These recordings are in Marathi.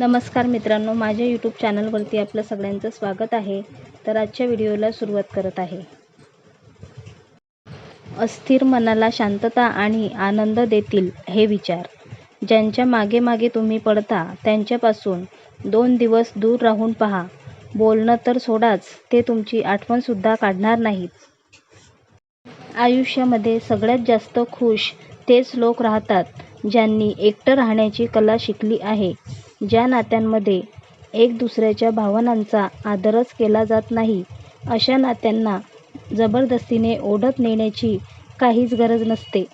नमस्कार मित्रांनो माझ्या यूट्यूब चॅनलवरती आपलं सगळ्यांचं स्वागत आहे. तर आजच्या व्हिडिओला सुरुवात करत आहे. अस्थिर मनाला शांतता आणि आनंद देतील हे विचार. ज्यांच्या मागे मागे तुम्ही पडता त्यांच्यापासून दोन दिवस दूर राहून पहा. बोलणं तर सोडाच ते तुमची आठवणसुद्धा काढणार नाहीत. आयुष्यामध्ये सगळ्यात जास्त खुश तेच लोक राहतात ज्यांनी एकटं राहण्याची कला शिकली आहे. ज्या नात्यांमध्ये एक दुसऱ्याच्या भावनांचा आदरच केला जात नाही अशा नात्यांना जबरदस्तीने ओढत नेण्याची काहीच गरज नसते.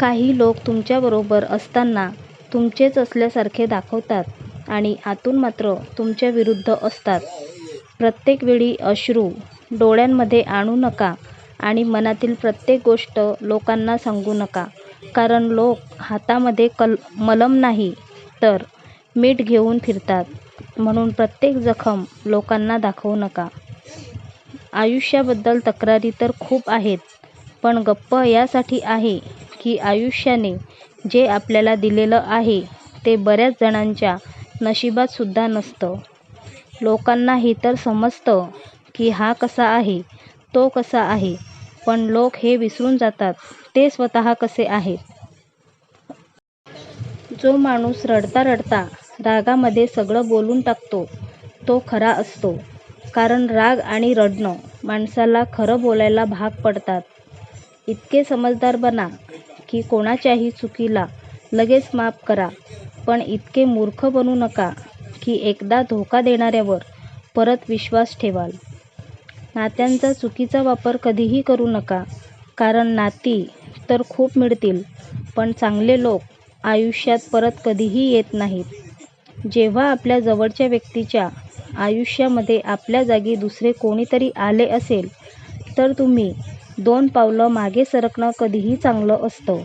काही लोक तुमच्याबरोबर असताना तुमचेच असल्यासारखे दाखवतात आणि आतून मात्र तुमच्या विरुद्ध असतात. प्रत्येक वेळी अश्रू डोळ्यांमध्ये आणू नका आणि मनातील प्रत्येक गोष्ट लोकांना सांगू नका कारण लोक हातामध्ये कल मलम नाही. तर मीठ घेऊन फिरतात. म्हणून प्रत्येक जखम लोकांना दाखवू नका. आयुष्याबद्दल तक्रारी तर खूप आहेत पण गप्प यासाठी आहे की आयुष्याने जे आपल्याला दिलेलं आहे ते बऱ्याच जणांच्या नशिबातसुद्धा नसतं. लोकांना हे तर समजतं की हा कसा आहे तो कसा आहे पण लोक हे विसरून जातात ते स्वतः कसे आहेत. जो माणूस रडता रडता रागामध्ये सगळं बोलून टाकतो तो खरा असतो. कारण राग आणि रडणं माणसाला खरं बोलायला भाग पडतात. इतके समजदार बना की कोणाच्याही चुकीला लगेच माफ करा पण इतके मूर्ख बनू नका की एकदा धोका देणाऱ्यावर परत विश्वास ठेवाल. नात्यांचा चुकीचा वापर कधीही करू नका कारण नाती तर खूप मिळतील पण चांगले लोक आयुष्यात परत कधीही येत नाहीत. जेव्हा आपल्या जवळच्या व्यक्तीच्या आयुष्यामध्ये आपल्या जागी दुसरे कोणीतरी आले असेल तर तुम्ही दोन पावलं मागे सरकणं कधीही चांगलं असतं.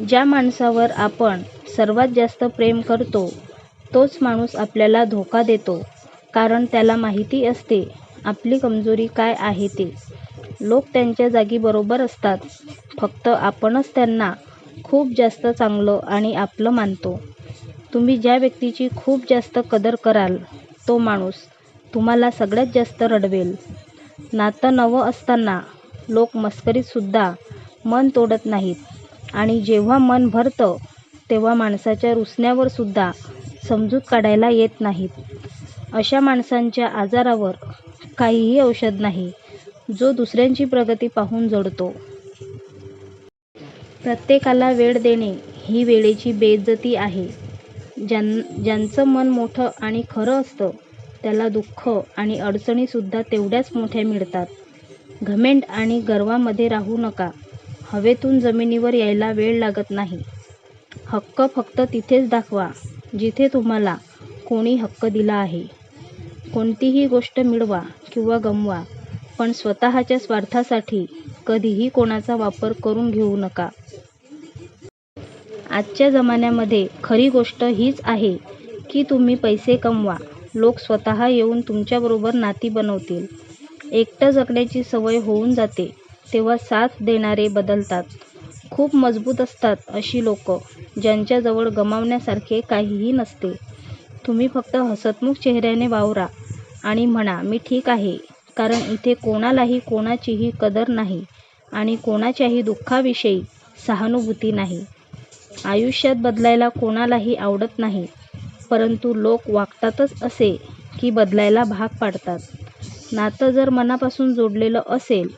ज्या माणसावर आपण सर्वात जास्त प्रेम करतो तोच माणूस आपल्याला धोका देतो कारण त्याला माहिती असते आपली कमजोरी काय आहे ते. लोक त्यांच्या जागी बरोबर असतात. फक्त आपणच त्यांना खूप जास्त चांगलं आणि आपलं मानतो. तुम्ही ज्या व्यक्तीची खूप जास्त कदर कराल तो माणूस तुम्हाला सगळ्यात जास्त रडवेल. नातं नवं असताना लोक मस्करीतसुद्धा मन तोडत नाहीत. आणि जेव्हा मन भरतं तेव्हा माणसाच्या रुसण्यावरसुद्धा समजूत काढायला येत नाहीत. अशा माणसांच्या आजारावर काहीही औषध नाही. जो दुसऱ्यांची प्रगती पाहून जडतो. प्रत्येकाला वेळ देणे ही वेळेची बेइज्जती आहे. ज्यां ज्यांचं मन मोठं आणि खरं असतं त्याला दुःख आणि अडचणीसुद्धा तेवढ्याच मोठ्या मिळतात. घमेंड आणि गर्वामध्ये राहू नका. हवेतून जमिनीवर यायला वेळ लागत नाही. हक्क फक्त तिथेच दाखवा जिथे तुम्हाला कोणी हक्क दिला आहे. कोणतीही गोष्ट मिळवा किंवा गमवा पण स्वतःच्या स्वार्थासाठी कधीही कोणाचा वापर करून घेऊ नका. आजच्या जमान्यामध्ये खरी गोष्ट हीच आहे की तुम्ही पैसे कमवा. लोक स्वतः येऊन तुमच्याबरोबर नाती बनवतील. एकटं जगण्याची सवय होऊन जाते तेव्हा साथ देणारे बदलतात. खूप मजबूत असतात अशी लोक ज्यांच्याजवळ गमावण्यासारखे काहीही नसते. तुम्ही फक्त हसतमुख चेहऱ्याने वावरा आणि म्हणा मी ठीक आहे कारण इथे कोणालाही कोणाचीही कदर नाही आणि कोणाच्याही दुःखाविषयी सहानुभूती नाही. आयुष्यात बदलायला कोणालाही आवडत नाही परंतु लोक वागतातच असे की बदलायला भाग पाडतात. नातं जर मनापासून जोडलेलं असेल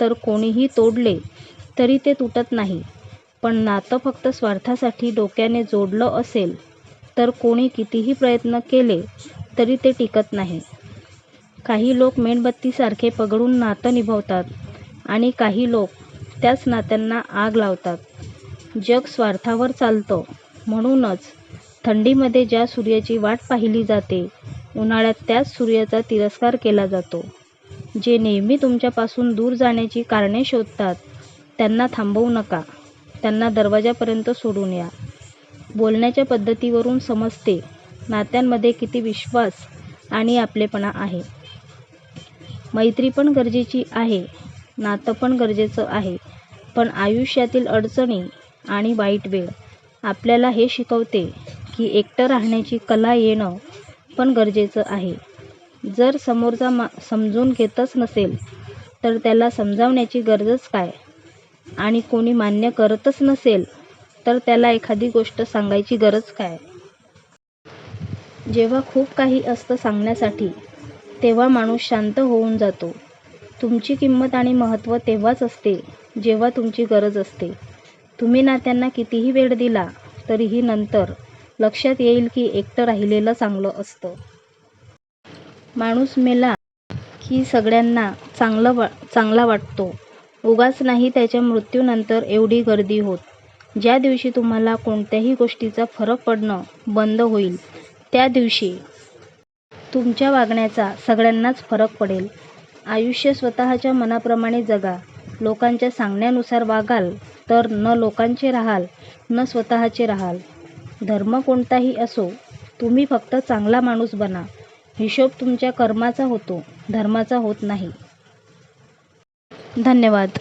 तर कोणीही तोडले तरी ते तुटत नाही पण नातं फक्त स्वार्थासाठी डोक्याने जोडलं असेल तर कोणी कितीही प्रयत्न केले तरी ते टिकत नाही. काही लोक मेणबत्तीसारखे पगडून नातं निभवतात आणि काही लोक त्याच नात्यांना आग लावतात. जग स्वार्थावर चालतं. म्हणूनच थंडीमध्ये ज्या सूर्याची वाट पाहिली जाते उन्हाळ्यात त्याच सूर्याचा तिरस्कार केला जातो. जे नेहमी तुमच्यापासून दूर जाण्याची कारणे शोधतात त्यांना थांबवू नका. त्यांना दरवाजापर्यंत सोडून या. बोलण्याच्या पद्धतीवरून समजते नात्यांमध्ये किती विश्वास आणि आपलेपणा आहे. मैत्री पण गरजेची आहे नातं पण गरजेचं आहे. पण आयुष्यातील अडचणी आणि वाईट वेळ आपल्याला हे शिकवते की एकटं राहण्याची कला येणं पण गरजेचं आहे. जर समोरचा मा समजून घेतच नसेल तर त्याला समजावण्याची गरजच काय? आणि कोणी मान्य करतच नसेल तर त्याला एखादी गोष्ट सांगायची गरज काय? जेव्हा खूप काही असतं सांगण्यासाठी तेव्हा माणूस शांत होऊन जातो. तुमची किंमत आणि महत्त्व तेव्हाच असते जेव्हा तुमची गरज असते. तुम्ही नात्यांना कितीही वेळ दिला तरीही नंतर लक्षात येईल की एकटं राहिलेलं चांगलं असतं. माणूस मेला की सगळ्यांना चांगलं वा चांगला वाटतो. उगाच नाही त्याच्या मृत्यूनंतर एवढी गर्दी होत. ज्या दिवशी तुम्हाला कोणत्याही गोष्टीचा फरक पडणं बंद होईल त्या दिवशी तुमच्या वागण्याचा सगळ्यांनाच फरक पडेल. आयुष्य स्वतःच्या मनाप्रमाणे जगा. लोकांच्या सांगण्यानुसार वागाल तर न लोकांचे राहाल न स्वतःचे राहाल. धर्म कोणताही असो तुम्ही फक्त चांगला माणूस बना. हिशोब तुमच्या कर्माचा होतो धर्माचा होत नाही. धन्यवाद.